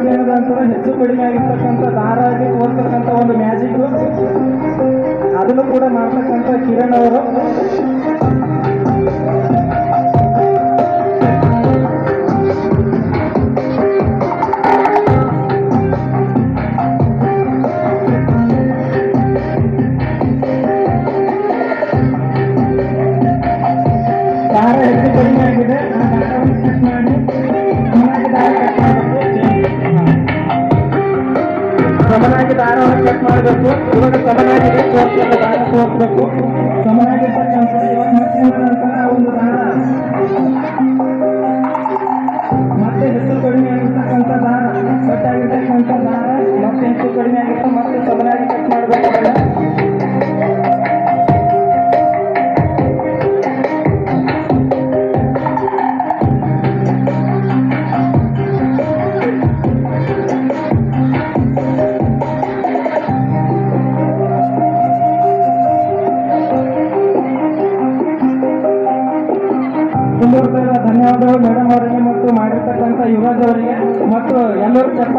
ಏನದಂತಂದ್ರೆ ಹೆಚ್ಚು ಕಡಿಮೆ ಆಗಿರ್ತಕ್ಕಂಥ ದಾರಾಗಿ ಆಗಿ ತೋರ್ತಕ್ಕಂಥ ಒಂದು ಮ್ಯಾಜಿಕ್. ಅದನ್ನು ಕೂಡ ಮಾಡ್ತಕ್ಕಂಥ ಕಿರಣ್ ಅವರು. ದಾರ ಹೆಚ್ಚು ಕಡಿಮೆ ಆಗಿದೆ. ಸಮನಾಗಿ ದಾರವನ್ನು ಕಟ್ ಮಾಡಬೇಕು. ಇವಾಗ ಸಮನಾಗಿದೆ ತೋರಿಸಬೇಕು ದಾರ ಸಮನಾಗಿರ್ತಕ್ಕಂಥ ಇವಾಗ ಮತ್ತೆ ಹೆಸರು ಕಡಿಮೆ ತುಂಬ ಧನ್ಯವಾದಗಳು ಮೇಡಮ್ ಅವರಿಗೆ ಮತ್ತು ಮಾಡಿರ್ತಕ್ಕಂಥ ಯುವರಾಜ್ ಮತ್ತು ಎಲ್ಲರೂ